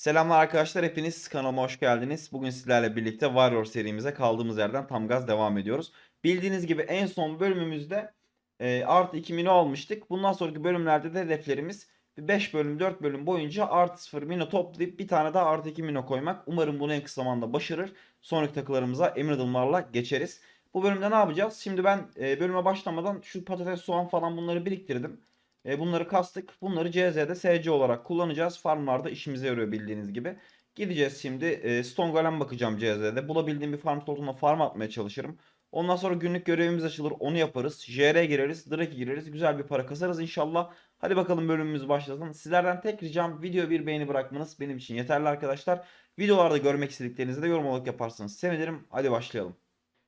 Selamlar arkadaşlar hepiniz kanalıma hoş geldiniz. Bugün sizlerle birlikte Warrior serimize kaldığımız yerden tam gaz devam ediyoruz. Bildiğiniz gibi en son bölümümüzde e, artı 2 mino almıştık. Bundan sonraki bölümlerde de hedeflerimiz 5 bölüm 4 bölüm boyunca artı 0 mino toplayıp bir tane daha artı 2 mino koymak. Umarım bunu en kısa zamanda başarır. Sonraki takılarımıza emin adımlarla geçeriz. Bu bölümde ne yapacağız? Şimdi ben e, bölüme başlamadan şu patates, soğan falan bunları biriktirdim. E, bunları kastık. Bunları CZ'de SC olarak kullanacağız. Farmlarda işimize yarıyor bildiğiniz gibi. Gideceğiz şimdi. E, Stone Golem bakacağım CZ'de. Bulabildiğim bir farm slotuna farm atmaya çalışırım. Ondan sonra günlük görevimiz açılır. Onu yaparız. JR gireriz. Drake gireriz. Güzel bir para kasarız inşallah. Hadi bakalım bölümümüz başlasın. Sizlerden tek ricam video bir beğeni bırakmanız benim için yeterli arkadaşlar. Videolarda görmek istediklerinizi de yorum olarak yaparsanız sevinirim. Hadi başlayalım.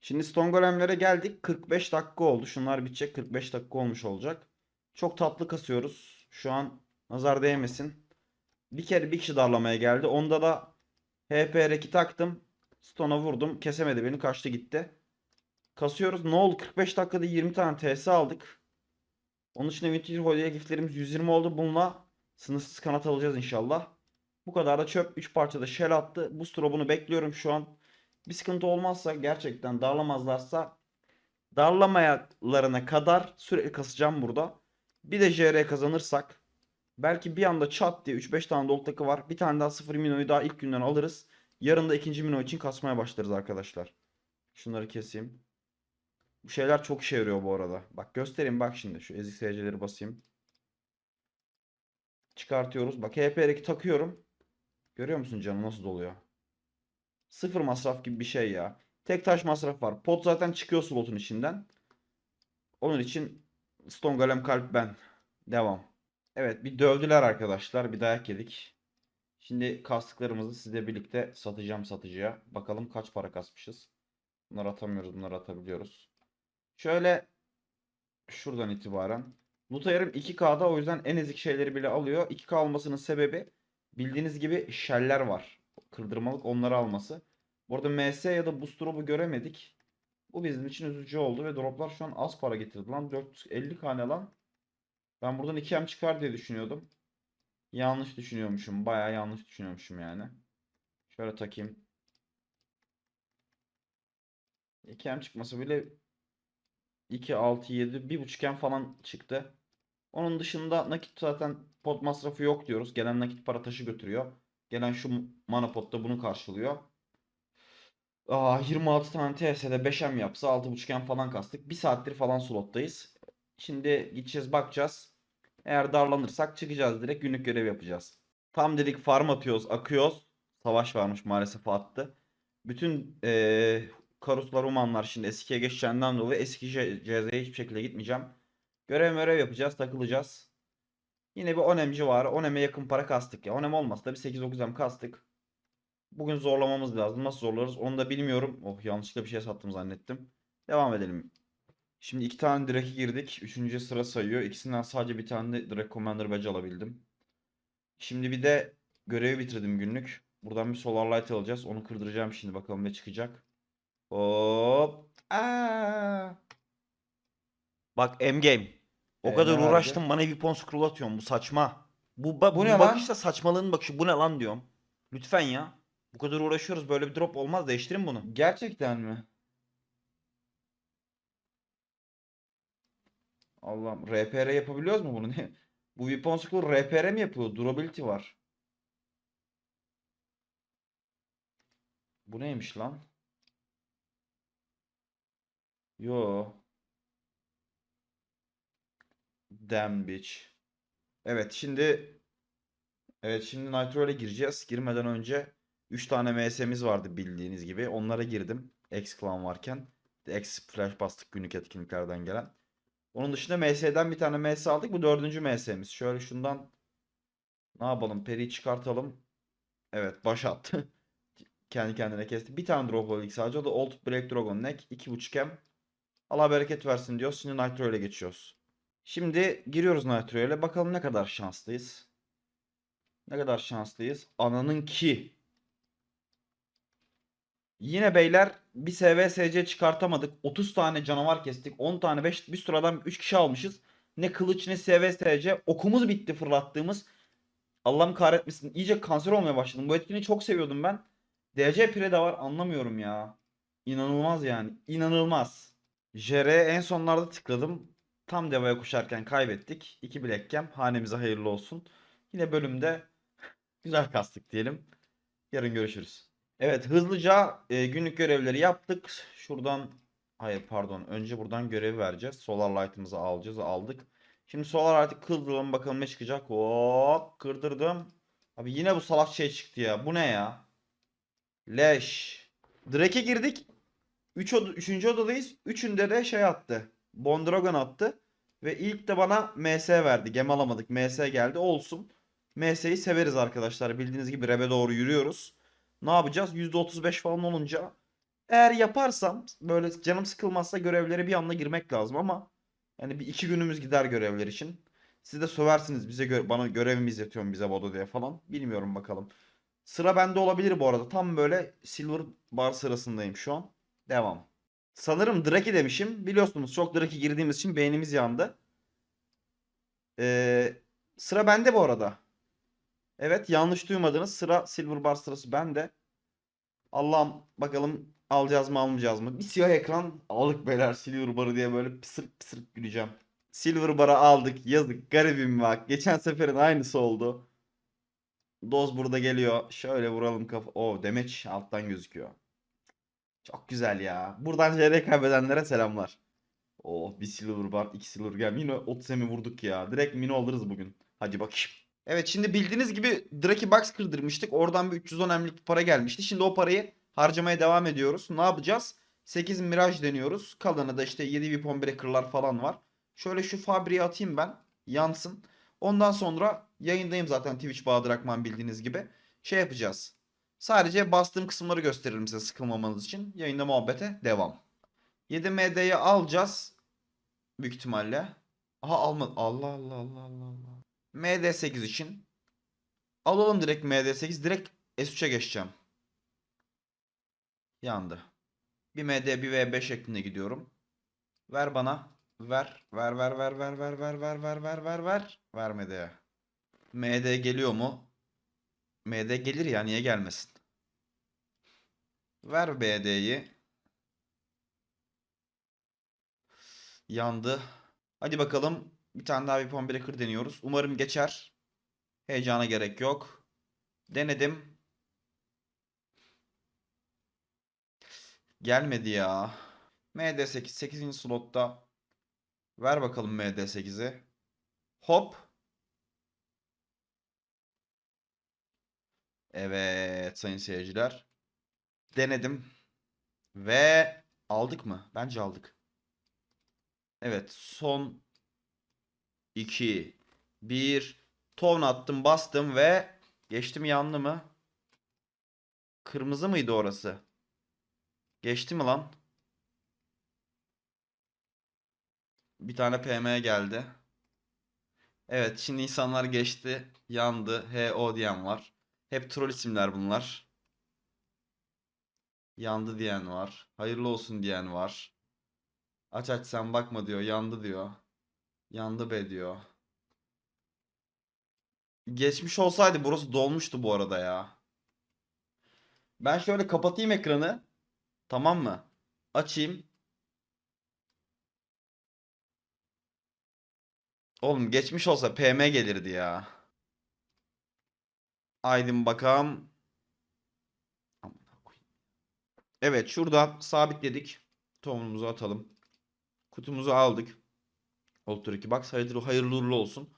Şimdi Stone Golem'lere geldik. 45 dakika oldu. Şunlar bitecek. 45 dakika olmuş olacak. Çok tatlı kasıyoruz. Şu an nazar değmesin. Bir kere bir kişi darlamaya geldi. Onda da HP2 taktım. Stone'a vurdum. Kesemedi beni. Kaçtı gitti. Kasıyoruz. Ne oldu? 45 dakikada 20 tane TS aldık. Onun için Vintage Holy'e giftlerimiz 120 oldu. Bununla sınırsız kanat alacağız inşallah. Bu kadar da çöp. 3 parçada shell attı. Boost drop'unu bekliyorum şu an. Bir sıkıntı olmazsa gerçekten darlamazlarsa darlamayalarına kadar sürekli kasacağım burada. Bir de JR kazanırsak belki bir anda çat diye 3-5 tane dolu takı var. Bir tane daha 0 minoyu daha ilk günden alırız. Yarın da ikinci mino için kasmaya başlarız arkadaşlar. Şunları keseyim. Bu şeyler çok işe yarıyor bu arada. Bak göstereyim bak şimdi şu ezik SC'leri basayım. Çıkartıyoruz. Bak HP2 takıyorum. Görüyor musun canım nasıl doluyor? Sıfır masraf gibi bir şey ya. Tek taş masraf var. Pot zaten çıkıyor slotun içinden. Onun için Stone Golem kalp ben. Devam. Evet bir dövdüler arkadaşlar. Bir dayak yedik. Şimdi kastıklarımızı sizle birlikte satacağım satıcıya. Bakalım kaç para kasmışız. Bunları atamıyoruz. Bunları atabiliyoruz. Şöyle şuradan itibaren. Loot ayarım 2K'da o yüzden en ezik şeyleri bile alıyor. 2K olmasının sebebi bildiğiniz gibi sheller var. Kırdırmalık onları alması. Bu arada MS ya da Boost Drop'u göremedik. Bu bizim için üzücü oldu ve droplar şu an az para getirdi lan. 450 tane lan. Ben buradan 2M çıkar diye düşünüyordum. Yanlış düşünüyormuşum. Bayağı yanlış düşünüyormuşum yani. Şöyle takayım. 2M çıkması bile 2, 6, 7, 1.5M falan çıktı. Onun dışında nakit zaten pot masrafı yok diyoruz. Gelen nakit para taşı götürüyor. Gelen şu mana potta bunu karşılıyor. Aa, 26 tane TS'de 5M yapsa 6.5M falan kastık. 1 saattir falan slottayız. Şimdi gideceğiz bakacağız. Eğer darlanırsak çıkacağız direkt günlük görev yapacağız. Tam dedik farm atıyoruz akıyoruz. Savaş varmış maalesef attı. Bütün eee Karuslar Umanlar şimdi eskiye geçeceğinden dolayı eski CZ'ye hiçbir şekilde gitmeyeceğim. Görev görev yapacağız takılacağız. Yine bir 10M civarı 10M'e yakın para kastık ya. 10M olmasa da bir 8-9M kastık. Bugün zorlamamız lazım. Nasıl zorlarız onu da bilmiyorum. Oh yanlışlıkla bir şey sattım zannettim. Devam edelim. Şimdi iki tane direk'e girdik. Üçüncü sıra sayıyor. İkisinden sadece bir tane de direkt Commander Badge alabildim. Şimdi bir de görevi bitirdim günlük. Buradan bir Solar Light alacağız. Onu kırdıracağım şimdi bakalım ne çıkacak. Hop. Aa. Bak M-Game. O Ee, kadar uğraştım bana Weapon Scroll atıyorsun. Bu saçma. Bu, Bu bu ne lan? bakışta saçmalığın bakışı. Bu ne lan diyorum. Lütfen ya. Bu kadar uğraşıyoruz. Böyle bir drop olmaz. Değiştirin bunu. Gerçekten mi? Allah'ım. RPR yapabiliyoruz mu bunu? Bu Weapon Scroll RPR mi yapıyor? Durability var. Bu neymiş lan? Yo. Damn bitch. Evet şimdi Evet şimdi Nitro'ya gireceğiz. Girmeden önce 3 tane MS'miz vardı bildiğiniz gibi. Onlara girdim. X Clan varken. X Flash bastık günlük etkinliklerden gelen. Onun dışında MS'den bir tane MS aldık. Bu dördüncü MS'miz. Şöyle şundan ne yapalım? Peri'yi çıkartalım. Evet baş attı. Kendi kendine kesti. Bir tane drop aldık sadece. O da Old Black Dragon Neck. 2.5M. Allah bereket versin diyoruz. Şimdi Nitro ile geçiyoruz. Şimdi giriyoruz Nitro ile. Bakalım ne kadar şanslıyız. Ne kadar şanslıyız. Ananın ki. Yine beyler bir SVSC çıkartamadık. 30 tane canavar kestik. 10 tane 5 bir sürü adam 3 kişi almışız. Ne kılıç ne SVSC. Okumuz bitti fırlattığımız. Allah'ım kahretmesin. İyice kanser olmaya başladım. Bu etkinliği çok seviyordum ben. DC Pire de var. Anlamıyorum ya. İnanılmaz yani. İnanılmaz. JR'ye en sonlarda tıkladım. Tam devaya koşarken kaybettik. İki bilekkem. Hanemize hayırlı olsun. Yine bölümde güzel kastık diyelim. Yarın görüşürüz. Evet hızlıca e, günlük görevleri yaptık. Şuradan hayır pardon önce buradan görevi vereceğiz. Solar Light'ımızı alacağız. Aldık. Şimdi Solar Light'ı kırdıralım bakalım ne çıkacak. Hop kırdırdım. Abi yine bu salak şey çıktı ya. Bu ne ya? Leş. Drake'e girdik. 3 oda, 3. odadayız. Üçünde de şey attı. Bondragon attı. Ve ilk de bana MS verdi. Gem alamadık. MS geldi. Olsun. MS'yi severiz arkadaşlar. Bildiğiniz gibi rebe doğru yürüyoruz. Ne yapacağız? %35 falan olunca eğer yaparsam böyle canım sıkılmazsa görevlere bir anda girmek lazım ama yani bir iki günümüz gider görevler için. Siz de söversiniz bize gö- bana görevimiz yatıyor bize Bodo diye falan. Bilmiyorum bakalım. Sıra bende olabilir bu arada. Tam böyle Silver Bar sırasındayım şu an. Devam. Sanırım Draki demişim. Biliyorsunuz çok Draki girdiğimiz için beynimiz yandı. Ee, sıra bende bu arada. Evet yanlış duymadınız. Sıra Silver Bar sırası bende. Allah'ım bakalım alacağız mı almayacağız mı? Bir siyah ekran aldık beyler Silver Bar'ı diye böyle pısırık pısırık güleceğim. Silver Bar'ı aldık. Yazık garibim bak. Geçen seferin aynısı oldu. Doz burada geliyor. Şöyle vuralım kafa. O demeç alttan gözüküyor. Çok güzel ya. Buradan JR kaybedenlere selamlar. Oh bir silver bar, iki silver gem. Yine 30 emi vurduk ya. Direkt mini alırız bugün. Hadi bakayım. Evet şimdi bildiğiniz gibi Draki Box kırdırmıştık. Oradan bir 310 emlik para gelmişti. Şimdi o parayı harcamaya devam ediyoruz. Ne yapacağız? 8 Mirage deniyoruz. Kalanı da işte 7 Weapon Breaker'lar falan var. Şöyle şu Fabri'yi atayım ben. Yansın. Ondan sonra yayındayım zaten Twitch Bahadır Akman bildiğiniz gibi. Şey yapacağız. Sadece bastığım kısımları gösteririm size sıkılmamanız için. Yayında muhabbete devam. 7 MD'yi alacağız. Büyük ihtimalle. Aha almadı. Allah Allah Allah Allah Allah. MD8 için. Alalım direkt MD8. Direkt S3'e geçeceğim. Yandı. Bir MD bir V5 şeklinde gidiyorum. Ver bana. Ver. Ver ver ver ver ver ver ver ver ver ver ver. Ver MD'ye. MD geliyor mu? MD gelir ya niye gelmesin? Ver BD'yi. Yandı. Hadi bakalım. Bir tane daha Weapon Breaker deniyoruz. Umarım geçer. Heyecana gerek yok. Denedim. Gelmedi ya. MD8 8. slotta. Ver bakalım MD8'i. Hop. Evet sayın seyirciler. Denedim. Ve aldık mı? Bence aldık. Evet son 2 1 ton attım bastım ve geçtim yandı mı? Kırmızı mıydı orası? Geçti mi lan? Bir tane PM geldi. Evet şimdi insanlar geçti. Yandı. HO diyen var. Hep troll isimler bunlar. Yandı diyen var. Hayırlı olsun diyen var. Aç aç sen bakma diyor. Yandı diyor. Yandı be diyor. Geçmiş olsaydı burası dolmuştu bu arada ya. Ben şöyle kapatayım ekranı. Tamam mı? Açayım. Oğlum geçmiş olsa PM gelirdi ya. Aydın bakalım. Evet şuradan sabitledik. Tohumumuzu atalım. Kutumuzu aldık. Ultra 2 Box hayırlı, hayırlı uğurlu olsun.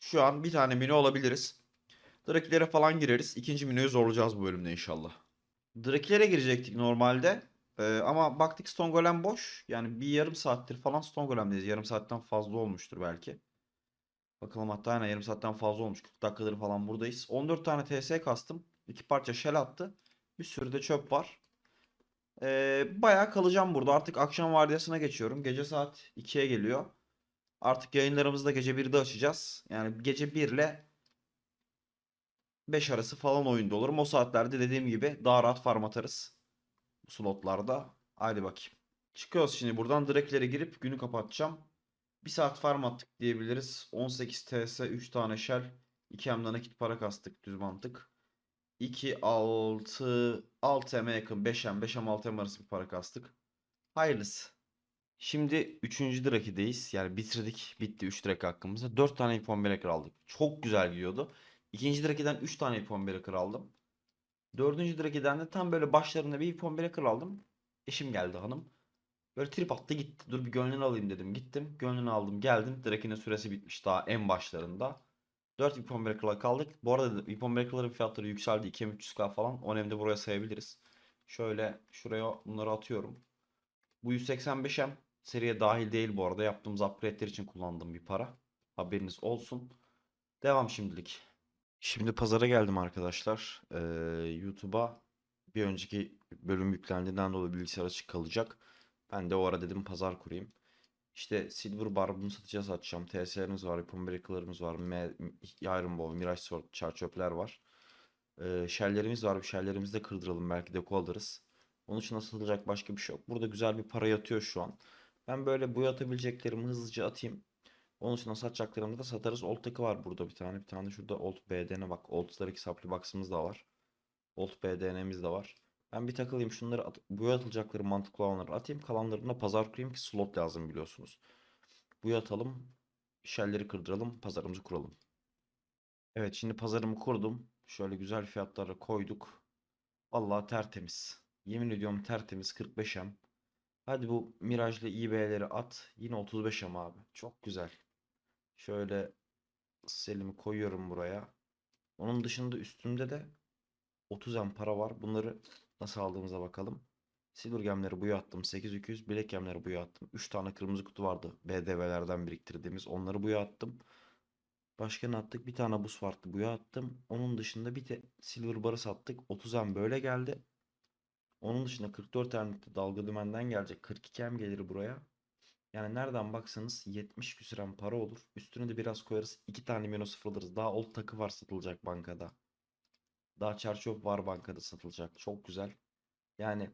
Şu an bir tane menü olabiliriz. Drakilere falan gireriz. İkinci menüyü zorlayacağız bu bölümde inşallah. Drakilere girecektik normalde. Ee, ama baktık Stone Golem boş. Yani bir yarım saattir falan Stone Golem'deyiz. Yarım saatten fazla olmuştur belki. Bakalım hatta aynen yarım saatten fazla olmuş. 40 dakikadır falan buradayız. 14 tane TS kastım. 2 parça shell attı. Bir sürü de çöp var. Ee, bayağı kalacağım burada. Artık akşam vardiyasına geçiyorum. Gece saat 2'ye geliyor. Artık yayınlarımızı da gece 1'de açacağız. Yani gece 1 ile 5 arası falan oyunda olurum. O saatlerde dediğim gibi daha rahat farm atarız. Slotlarda. Haydi bakayım. Çıkıyoruz şimdi buradan. Direklere girip günü kapatacağım. 1 saat farm attık diyebiliriz. 18 TS, 3 tane shell, 2 M'den nakit para kastık düz mantık. 2 6 6 M'e yakın 5 M 5 M 6 M arası bir para kastık. Hayırlısı. Şimdi 3. drakideyiz. Yani bitirdik. Bitti 3 draki hakkımızda. 4 tane ipon breaker aldık. Çok güzel gidiyordu. İkinci drakiden 3 tane ipon breaker aldım. Dördüncü drakiden de tam böyle başlarında bir ipon breaker aldım. Eşim geldi hanım. Böyle trip attı gitti. Dur bir gönlünü alayım dedim. Gittim. Gönlünü aldım. Geldim. Drakinin süresi bitmiş daha en başlarında. 4 ipon breaker'la kaldık. Bu arada ipon breaker'ların fiyatları yükseldi. 2M300K falan. O de buraya sayabiliriz. Şöyle şuraya bunları atıyorum. Bu 185M seriye dahil değil bu arada. Yaptığımız upgrade'ler için kullandığım bir para. Haberiniz olsun. Devam şimdilik. Şimdi pazara geldim arkadaşlar. Ee, YouTube'a bir önceki bölüm yüklendiğinden dolayı bilgisayar açık kalacak. Ben de o ara dedim pazar kurayım. İşte Silver Bar bunu satacağız açacağım. TS'lerimiz var, Breaker'larımız var. Me Iron Ball, Mirage Sword, Çarçöpler var. Ee, shell'lerimiz var. Bu shell'lerimizi de kırdıralım. Belki deko alırız. Onun için satılacak başka bir şey yok. Burada güzel bir para yatıyor şu an. Ben böyle boya atabileceklerimi hızlıca atayım. Onun için satacaklarımı da satarız. Old takı var burada bir tane. Bir tane şurada Old BDN bak. Old'lar iki supply box'ımız da var. Old BDN'miz de var. Ben bir takılayım şunları at boya atılacakları mantıklı olanları atayım. Kalanlarına pazar kurayım ki slot lazım biliyorsunuz. Boya atalım. Shell'leri kırdıralım. Pazarımızı kuralım. Evet şimdi pazarımı kurdum. Şöyle güzel fiyatlara koyduk. Vallahi tertemiz. Yemin ediyorum tertemiz 45M. Hadi bu Mirage'lı IB'leri at. Yine 35M abi. Çok güzel. Şöyle selimi koyuyorum buraya. Onun dışında üstümde de 30M para var. Bunları nasıl aldığımıza bakalım. Silver gemleri buya attım. 8200 bilek gemleri buya attım. 3 tane kırmızı kutu vardı. BDV'lerden biriktirdiğimiz. Onları buya attım. Başka ne attık? Bir tane buz vardı. Buya attım. Onun dışında bir de silver barı sattık. 30M böyle geldi. Onun dışında 44 emlikte dalga dümenden gelecek. 42 em gelir buraya. Yani nereden baksanız 70 küsüren para olur. Üstüne de biraz koyarız. 2 tane Mino sıfır alırız. Daha old takı var satılacak bankada. Daha çarşöp var bankada satılacak. Çok güzel. Yani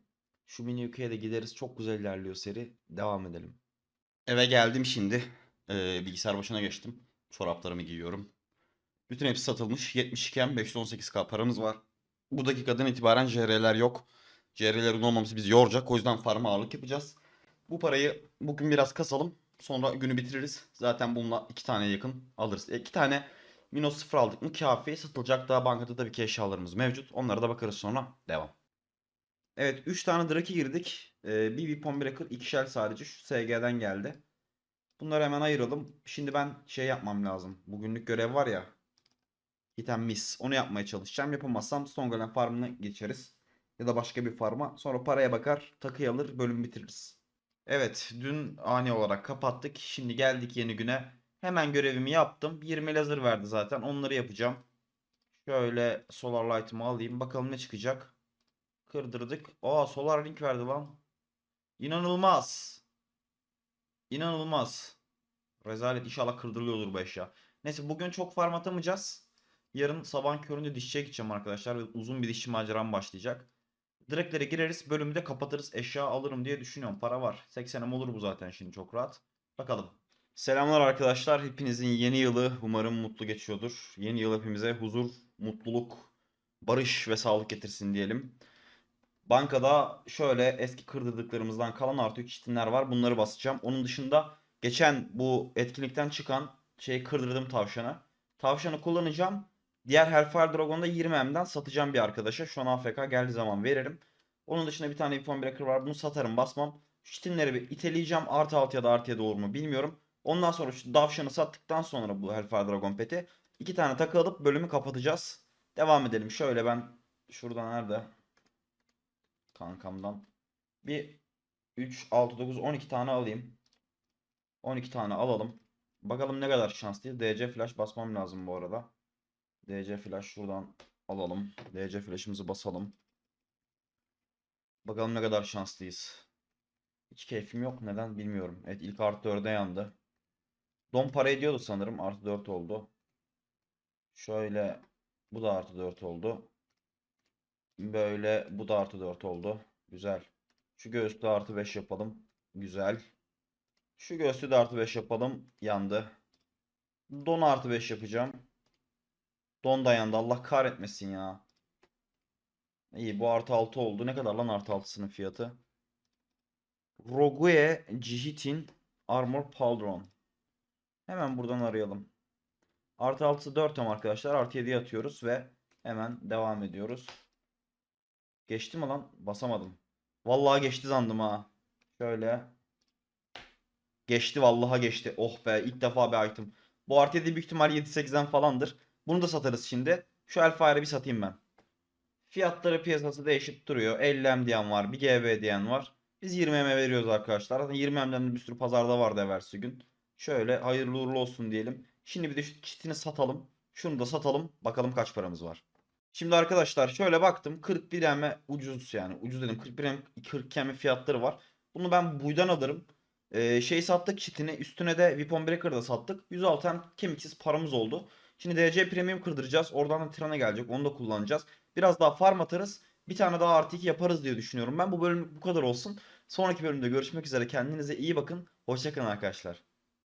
şu mini ülkeye de gideriz. Çok güzel ilerliyor seri. Devam edelim. Eve geldim şimdi. Ee, bilgisayar başına geçtim. Çoraplarımı giyiyorum. Bütün hepsi satılmış. 72 M 518K paramız var. Bu dakikadan itibaren JR'ler yok. CR'lerin olmaması bizi yoracak. O yüzden farma ağırlık yapacağız. Bu parayı bugün biraz kasalım. Sonra günü bitiririz. Zaten bununla iki tane yakın alırız. E, iki tane Minos 0 aldık mı kafi satılacak. Daha bankada tabii ki eşyalarımız mevcut. Onlara da bakarız sonra. Devam. Evet 3 tane Draki girdik. Ee, bir Weapon Breaker, ikişer sadece. Şu SG'den geldi. Bunları hemen ayıralım. Şimdi ben şey yapmam lazım. Bugünlük görev var ya. Hit miss. Onu yapmaya çalışacağım. Yapamazsam Stone farmına geçeriz ya da başka bir farma. Sonra paraya bakar, takıyı alır, bölüm bitiririz. Evet, dün ani olarak kapattık. Şimdi geldik yeni güne. Hemen görevimi yaptım. 20 lazer verdi zaten. Onları yapacağım. Şöyle solar light'ımı alayım. Bakalım ne çıkacak. Kırdırdık. Aa solar link verdi lan. İnanılmaz. İnanılmaz. Rezalet inşallah kırdırılıyordur bu eşya. Neyse bugün çok farm atamayacağız. Yarın sabah köründe dişçiye gideceğim arkadaşlar uzun bir dişçi maceram başlayacak. Direklere gireriz. Bölümü de kapatırız. Eşya alırım diye düşünüyorum. Para var. 80'im olur bu zaten şimdi çok rahat. Bakalım. Selamlar arkadaşlar. Hepinizin yeni yılı umarım mutlu geçiyordur. Yeni yıl hepimize huzur, mutluluk, barış ve sağlık getirsin diyelim. Bankada şöyle eski kırdırdıklarımızdan kalan artı 3 çitinler var. Bunları basacağım. Onun dışında geçen bu etkinlikten çıkan şeyi kırdırdım tavşana. Tavşanı kullanacağım. Diğer Hellfire Dragon'da 20M'den satacağım bir arkadaşa. Şu an AFK geldiği zaman veririm. Onun dışında bir tane Weapon Breaker var. Bunu satarım basmam. Şu bir iteleyeceğim. Artı 6 ya da artı 7 olur mu bilmiyorum. Ondan sonra şu davşanı sattıktan sonra bu Hellfire Dragon peti. iki tane takı alıp bölümü kapatacağız. Devam edelim. Şöyle ben şuradan nerede? Kankamdan. Bir 3, 6, 9, 12 tane alayım. 12 tane alalım. Bakalım ne kadar şanslıyız. DC flash basmam lazım bu arada. DC flash şuradan alalım. DC flash'ımızı basalım. Bakalım ne kadar şanslıyız. Hiç keyfim yok. Neden bilmiyorum. Evet ilk artı 4'e yandı. Don para ediyordu sanırım. Artı 4 oldu. Şöyle bu da artı 4 oldu. Böyle bu da artı 4 oldu. Güzel. Şu göğüste artı 5 yapalım. Güzel. Şu göğüste de artı 5 yapalım. Yandı. Don artı 5 yapacağım. Don dayandı. Allah kahretmesin ya. İyi bu artı 6 oldu. Ne kadar lan artı 6'sının fiyatı? Rogue Cihitin Armor Pauldron. Hemen buradan arayalım. Artı 6'sı 4 ama arkadaşlar. Artı 7'ye atıyoruz ve hemen devam ediyoruz. Geçti mi lan? Basamadım. Vallahi geçti zandım ha. Şöyle. Geçti vallahi geçti. Oh be ilk defa bir item. Bu artı 7 büyük ihtimal 7-8'den falandır. Bunu da satarız şimdi. Şu Hellfire'ı bir satayım ben. Fiyatları piyasası değişip duruyor. 50M diyen var. Bir GB diyen var. Biz 20M veriyoruz arkadaşlar. Zaten 20M'den de bir sürü pazarda vardı evvelsi gün. Şöyle hayırlı uğurlu olsun diyelim. Şimdi bir de şu kitini satalım. Şunu da satalım. Bakalım kaç paramız var. Şimdi arkadaşlar şöyle baktım. 41 eme ucuz yani. Ucuz dedim. 41 em 40 eme fiyatları var. Bunu ben buydan alırım. Ee, şey sattık kitini. Üstüne de Weapon Breaker'da sattık. 106 em kemiksiz paramız oldu. Şimdi DC Premium kırdıracağız. Oradan da Tiran'a gelecek. Onu da kullanacağız. Biraz daha farm atarız. Bir tane daha artı 2 yaparız diye düşünüyorum. Ben bu bölüm bu kadar olsun. Sonraki bölümde görüşmek üzere. Kendinize iyi bakın. Hoşçakalın arkadaşlar.